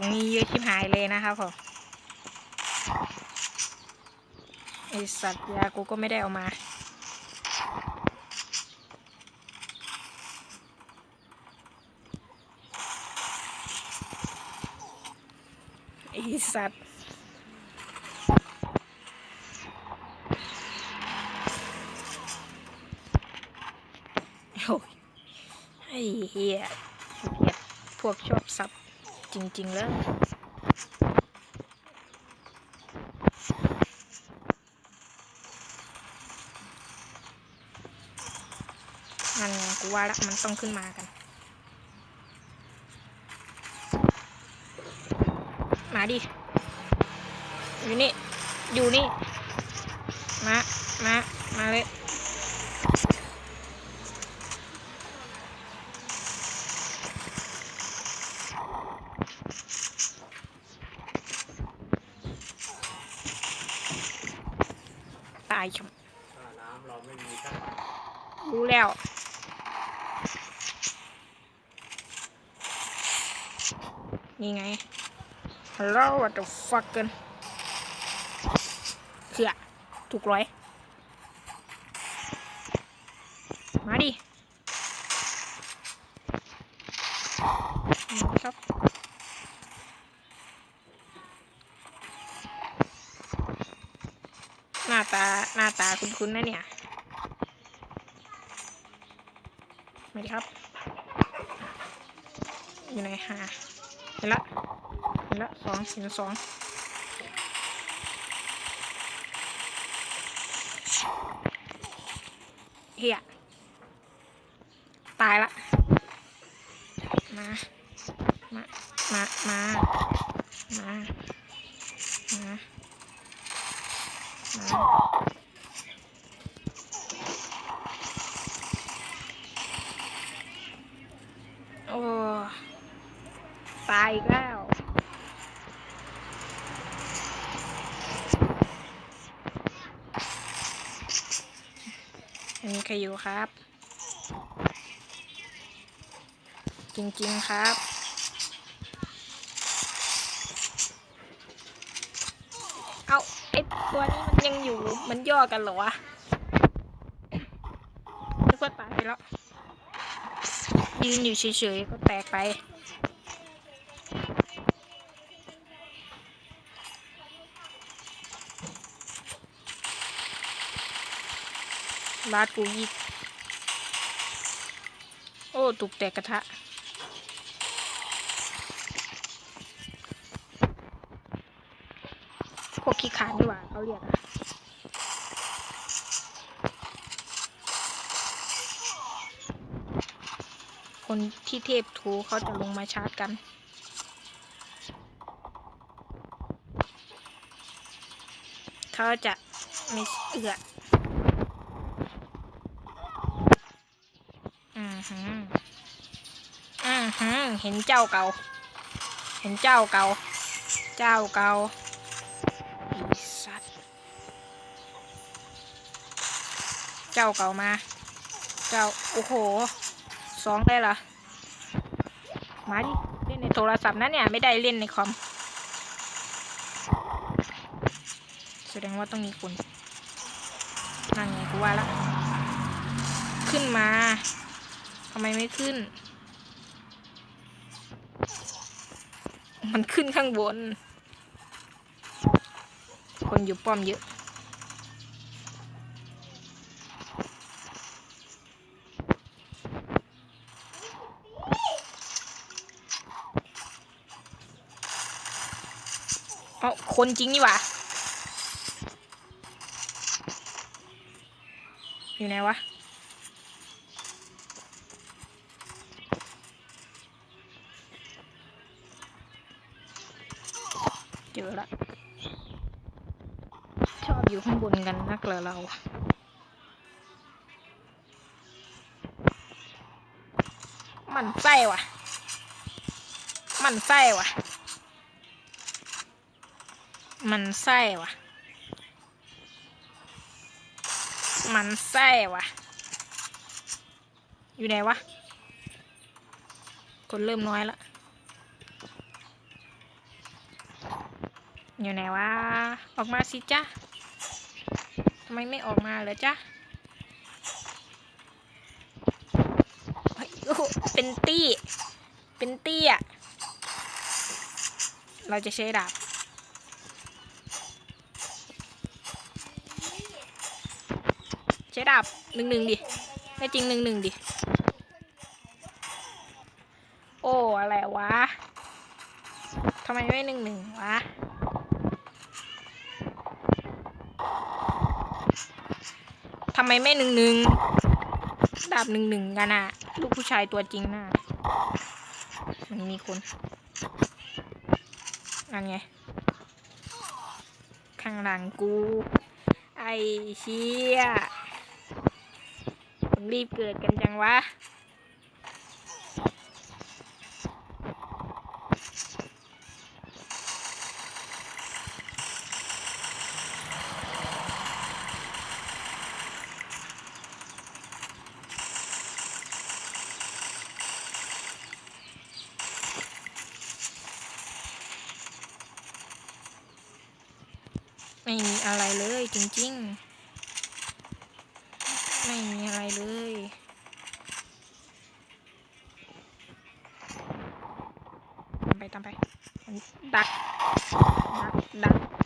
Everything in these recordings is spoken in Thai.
รงนี้เยอะชิบหายเลยนะครับผมไอสัตว์ยากูก็ไม่ได้เอามา ไอสัตว์โอ้ยไอเหี้ยเกียดพวกชอบ จริงๆเลยนั่นไงกูว่าละมันต้องขึ้นมากัน มาดิ อยู่นี่ อยู่นี่ มา มา มาเลย ตายชม ค่าน้ำเราไม่มีค่า รู้ แล้วนี่ไง Hello what the fuck กันเขื่อถูกร้อย มาดิครับหน้าตา หน้าตาคุ้นๆนะเนี่ย วัสดีครับ อยู่ไหนหาเห็นละเห็นละสองเห็นสองเฮีย มีใครอยู่ครับ จริง ๆ ครับ เอาไอตัวนี้มันยังอยู่ มันย่อกันเหรอวะนึกว่าตายไปแล้ว ยืนอยู่เฉยๆ ก็แตกไป ลาดกูยิกโอ้ตุกแตกกระทะพวกขี้ขาดดีกว่าเขาเรียกอะคนที่เทพทูเขาจะลงมาชาร์จกันเขาจะไม่เอือ อือหืออือหือเห็นเจ้าเก่า เห็นเจ้าเก่า เจ้าเก่าอ้สัตว์เจ้าเก่ามา เจ้า โอ้โห สองได้เหรอ มาดิ เล่นในโทรศัพท์นะเนี่ย ไม่ได้เล่นในคอม แสดงว่าต้องมีคนนั่นไงกูว่าละ ขึ้นมา ทำไมไม่ขึ้น มันขึ้นข้างบน คนอยู่ป้อมเยอะ เอาคนจริงนี่หว่าอยู่ไหนวะ อยู่ข้างบนกันนักเหรอเรามันไส้ว่ะ มันไส้ว่ะ มันไส้ว่ะ มันไส้ว่ะ อยู่ไหนวะ คนเริ่มน้อยละ อยู่ไหนวะ ออกมาสิจ้าำไมไม่ออกมาเลยจ้าเฮ้ยโอ้โหเป็นตี้ เป็นตี้อะ เราจะใช้ดาบใช้ดาบหนึ่งหนึ่งดิไม่จริงหนึ่งหนึ่งดิ โอ้ อะไรวะทำไมไม่หนึ่งหนึ่งวะำไมไม่หนึ่งหนึ่งดาบหนึ่งหนึ่งกันอะลูกผู้ชายตัวจริงน่ะมันมีคนนั่นไง ข้างหลังกู ไอ้เชี่ยมึงรีบเกิดกันจังวะ อะไรเลยจริงๆ ไม่มีอะไรเลยตามไปตามไปดักดักดัก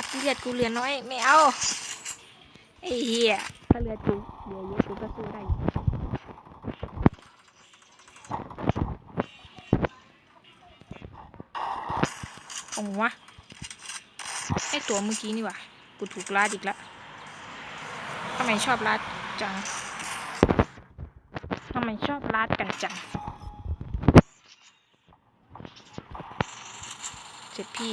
สัตว์เลือดกูเหลือน้อยไม่เอาไอเหี้ยถ้าเลือดกูเหลือเยอะกูก็สู้ได้อยู่เอาวะไอตัวเมื่อกี้นี่หวะกูถูกลาดอีกแล้วทำไมชอบลาดจังทำไมชอบลาดกันจังร็จพี่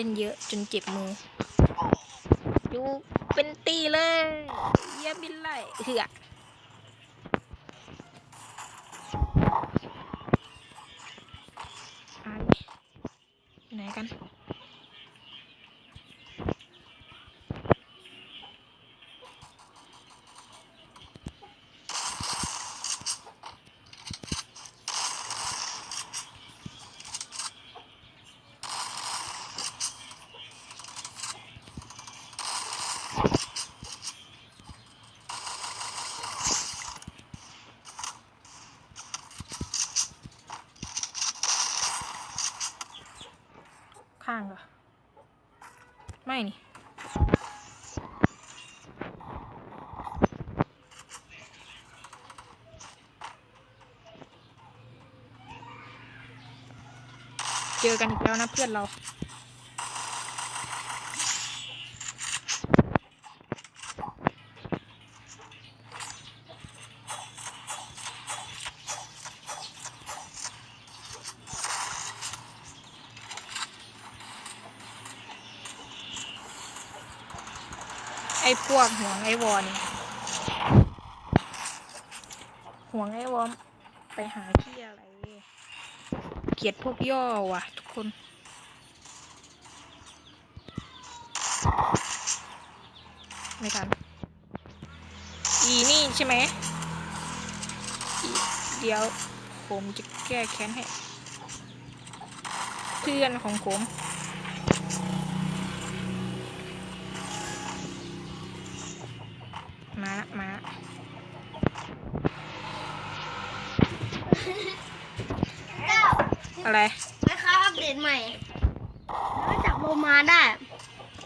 ล่นเยอะจนเจ็บมืออยู่เป็นตีเลยเยี่ยบินไล่เหือไอ้ไหนกัน เจอกันอีกแล้วนะเพื่อนเรา ไอ้พวกห่วงไอ้วอนห่วงไอ้วอมไปหาที่ เกียดพวกย่อว่ะ ทุกคน ไม่ทัน อีนี่ใช่ไหม เดี๋ยวผมจะแก้แค้นให้ เพื่อนของผม มามา เก้า อะไรไหมครับอัปเดตใหม่แล้วจับโลมาได้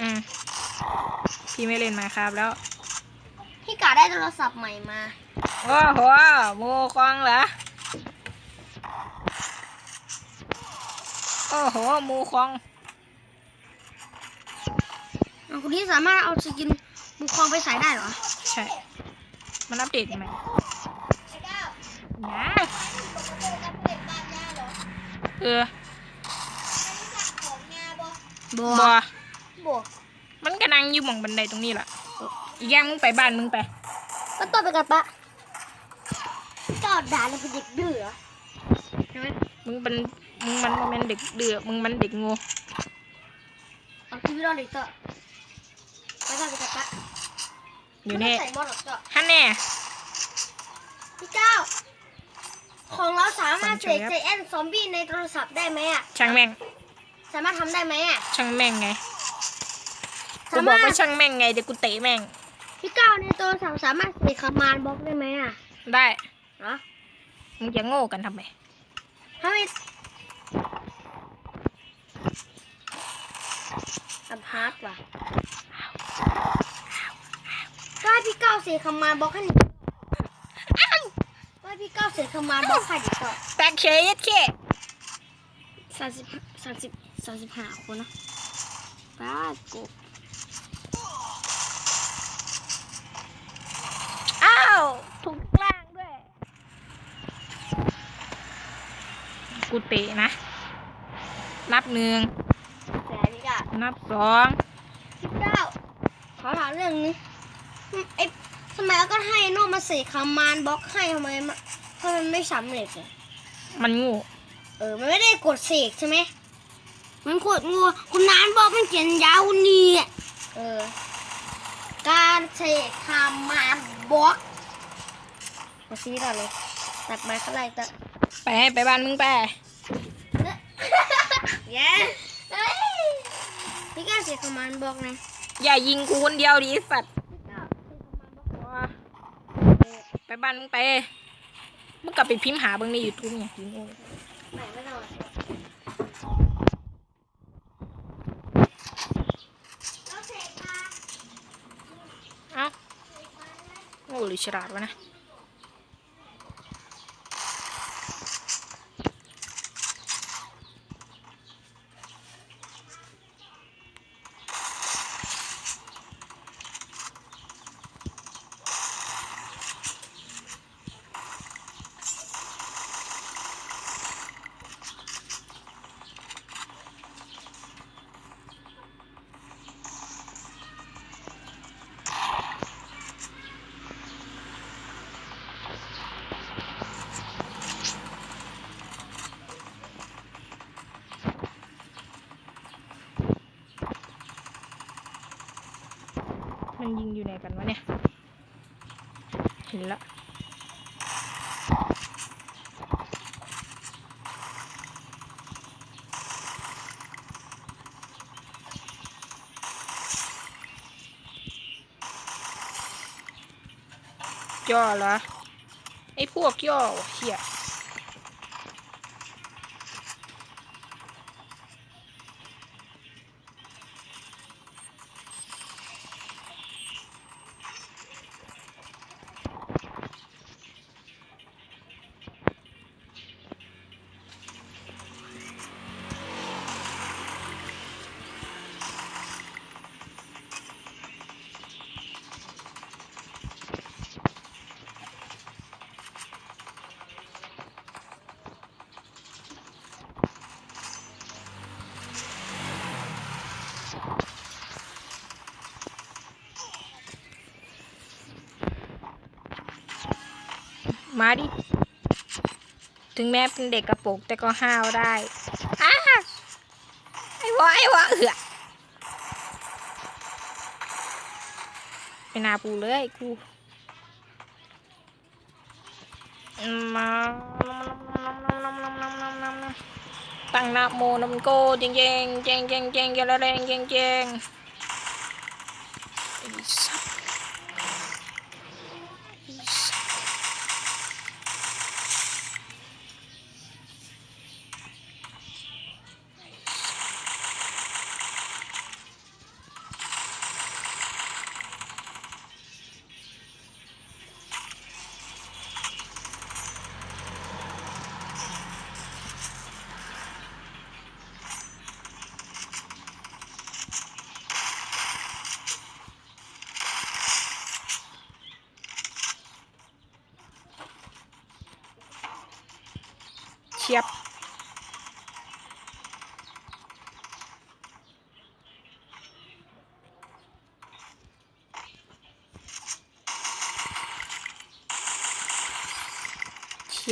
อืมพี่ไม่เล่นมาครับแล้ว พี่กาได้โทรศัพท์ใหม่มา โอ้โหโมคองเหรอ โอ้โหหมูคองเอาคนนี้สามารถเอาสกินบุคคลองไปใส่ได้เหรอ ใช่ มันอัปเดตใหม่นะ เออบับอบวมันกำลังอยู่หมองบันไดตรงนี้แหละอีกอย่างมึงไปบ้านมึงไป ก็ต่อไปกันปะก็ด่าเราเป็นเด็กดื้อเหรอใช่ไหมมึงเป็นมึงมันบ่แมันเด็กเดือมึงมันเด็กงูเอาชีวิตเราเด็กต่อไปต่อไปกันปะอยู่นี่ไม่ต้งใส่หมดหรอกต่อฮันแน่พี่เจ้า ของเราสามารถฟัเสงกเฉยครับเจแอนซอมบี้ในโทรศัพท์ได้ไหมอะ ช่างแม่ง สามารถทำได้ไหมอะ ช่างแม่งไง กูสาบอมากรถว่าช่างแม่งไงเดี๋ยวกูเตะแม่ง พี่ก้าวในโทรศัพท์สามารถเสกคอมมานด์บล็อกได้ไหมอะได้เหรอมึงจะโง่กันทำไมถ้าไม่อับฮาร์ดว่ะก็ให้พี่ก้าวเสกคอมมานด์บล็อกให้หนึ่ งก็ให้พี่ก้าวเสกคอมมานด์บล็อกให้ดิก็แตกเฉยยัดแค่สามสิบสามสิบสามสิบห้าคนนะป้ากูอ้าวถูกล่างด้วย กูเตะนะ นับหนึ่งแต่พี่ก้าวนับสองพี่ก้าวขอถามเรื่องนี้ไอ้ทำไมเอาก็ให้โน่มาเสกคอมมานด์บล็อกให้ทำไมมันทำไมมันไม่สำเร็จอะมันโงูเออมันไม่ได้กดเสกใช่ไหมมันกดงูคุณนานบอกมันเขียนยาวนี่อะเออ การเสกทำมาบล็อกมาซีก่อนเลยตัดไม้เท่าไหร่ตัดไปให้ไปบ้านมึงไปเย้เฮ้ยพี่ก้าวเสกคอมมานด์บล็อกนะอย่ายิงกูคนเดียวดิไอ้สัตว์ บ้านมึงไป มึงกลับไปพิมพ์หาเบิ่งในยูทูบอย่างกินโอ้เอาโอ้ลิชอฉลาดวะนะ อยู่ไหนกันวะเนี่ย เห็นละย่อเหรอไอ้พวกย่อเฮีย มาดิ ถึงแม้เป็นเด็กกระโปงแต่ก็ห้าวได้อ้าไอ้วะไอ้วะเอือไม่นาปูเลยกูมาตั้งนะโมนมโกเจงเจงเจงเจงเจงเจงแรงเจงเจง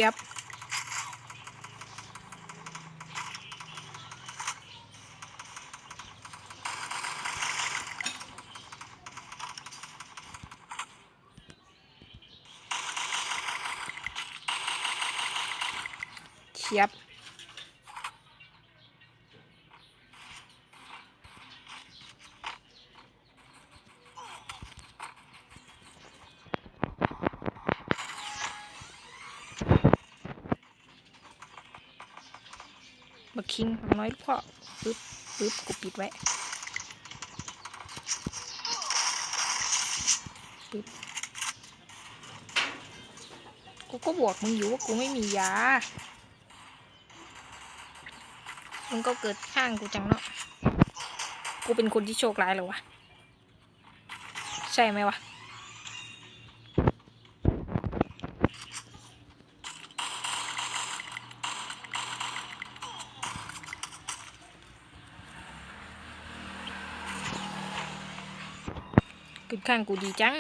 เชียบเชียบิงน้อยพ่อปึ๊บปึ๊บกูปิดไว้ปึ๊บกูก็บอกมึงอยู่ว่ากูไม่มียา มึงก็เกิดข้างกูจังเนาะ กูเป็นคนที่โชคร้ายเหรอวะ ใช่ไหมวะ ข้างกูดีจัง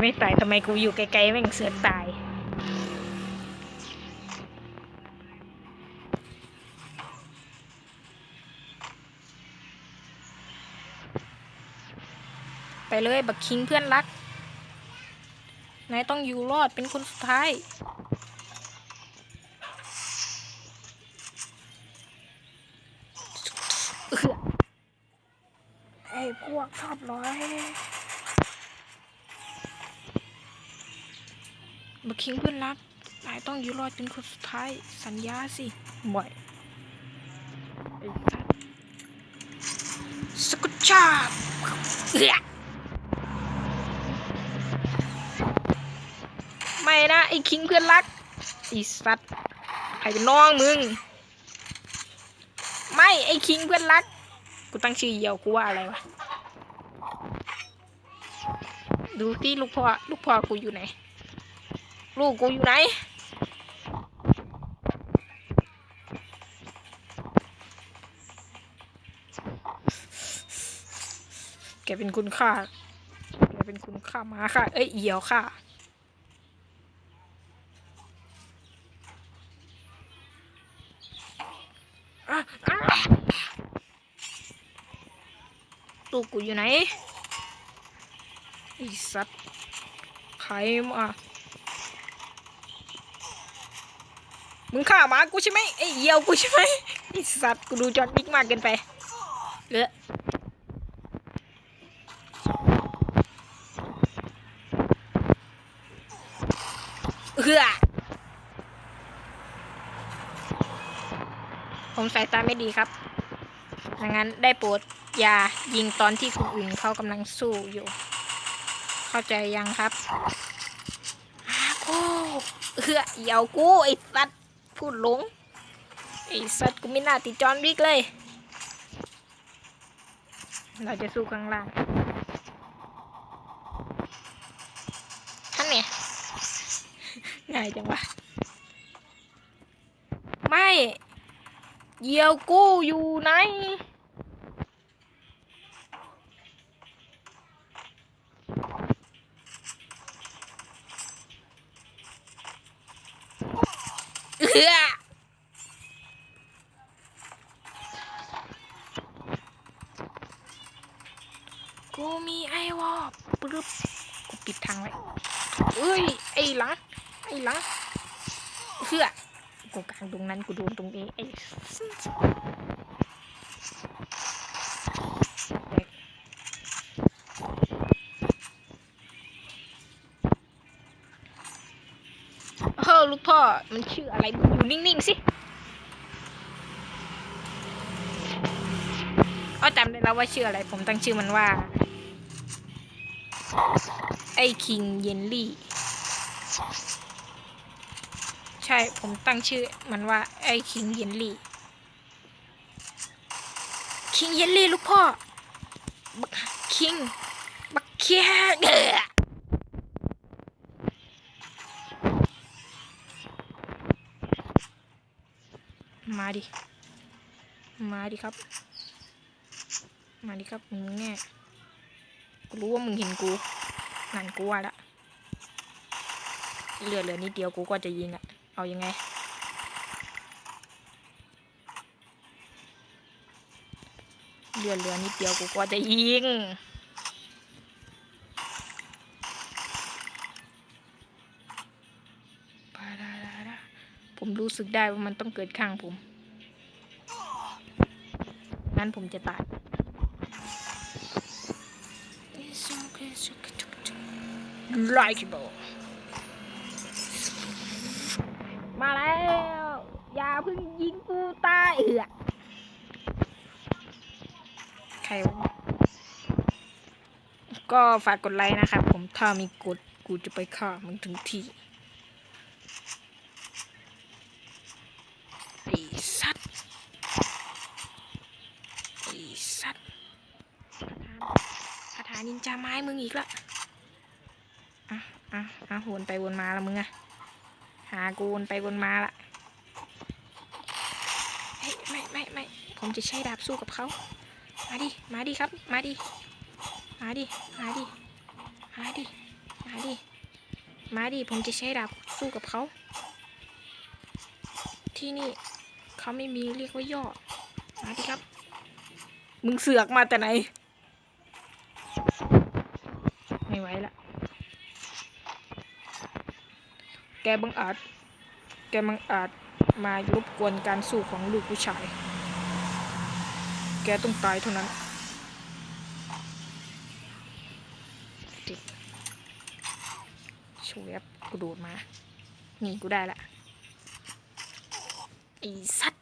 ไม่ตายทำไมกูอยู่ไกลๆแม่งเสือกตาย ไปเลยบักคิงเพื่อนรัก นายต้องอยู่รอดเป็นคนสุดท้ายไอ้พวกชอบร้อย คิงเพื่อนรักนายต้องอยู่รอดเป็นคนสุดท้าย สัญญาสิบ่อยไอ้สัสสกุชชาบเอื้อไม่นะไอ้คิงเพื่อนรักไอ้สัตว์ใครเป็นน้องมึง ไม่ไอ้คิงเพื่อนรัก กูตั้งชื่อเหี่ยวกูว่าอะไรวะ ดูที่ลูกพ่อลูกพ่อกูอยู่ไหน ลูกกูอยู่ไหนแกเป็นคุณค่าแกเป็นคุณค่ามาค่ะ เอ้ยเหี่ยวค่ะลูกกูอยู่ไหนไอสัตว์ใครมา มึงฆ่าหมากูใช่ไหมไอเหี่ยวกูใช่ไหมไอสัตว์กูดูจอห์นวิกมากเกินไปเออเฮือผมสายตาไม่ดีครับดังนั้นได้โปรดอย่ายิงตอนที่คนอื่นเขากำลังสู้อยู่ เข้าใจยังครับอากูเอื้อเหยากูไอ้สัตว์ พูดหลง ไอ้สัตว์กูไม่น่าติดจอห์นวิกเลย เราจะสู้ข้างล่างท่านเนี่ยง่ายจังวะ ไม่เหยี่ยวกูอยู่ไหน เอือกูมีไอวอลปึ๊บกูปิดทางไว้เอ้ย ไอ้หลัง ไอ้หลังเพื่อกูกลางตรงนั้นกูโดนตรงนี้ ไอ้เฮ้อลูกพ่อ มันชื่ออะไรมึงอยู่ นิ่งๆสิอ้อจำได้แล้วว่าชื่ออะไร ผมตั้งชื่อมันว่า ไอคิงเยนลี่ ใช่ ผมตั้งชื่อมันว่า ไอคิงเยนลี่ คิงเยนลี่ลูกพ่อ คิง บักเคียเด้อ มาดิ มาดิครับ มาดิครับมึงแน่กูรู้ว่ามึงเห็นกู นั่นกูว่าละเหลือเหลือนิดเดียวกูก็จะยิงอะเอายังไง เหลือเหลือนิดเดียวกูก็จะยิงผมรู้สึกได้ว่ามันต้องเกิดข้างผม งั้นผมจะตาย Likeable มาแล้ว อย่าเพิ่งยิงกูตายเอือใครวะก็ฝากกดไลค์นะครับ ผมถ้ามีกดกูจะไปฆ่ามึงถึงที่ไอ้สัตว์ไอ้สัตว์คาถานิน จาไม้มึงอีกละอะอะอะวนไปวนมาละมึงอะหากูวนไปวนมาละเฮ้ยไม่ไม่ไม่ผมจะใช้ดาบสู้กับเขา มาดิ มาดิครับ มาดิ มาดิ มาดิ มาดิมมาดิ มาดิ ผมจะใช้ดาบสู้กับเขา ที่นี่เขาไม่มีเรียกว่าย่อ มาดิครับ มึงเสือกมาแต่ไหน ไม่ไหวละ แก บังอาจ แกบังอาจมารบกวนการสู้ของลูกผู้ชาย แกต้องตายเท่านั้นติดชูแวบกูโดดมา นี่กูได้ละไอ้สัตว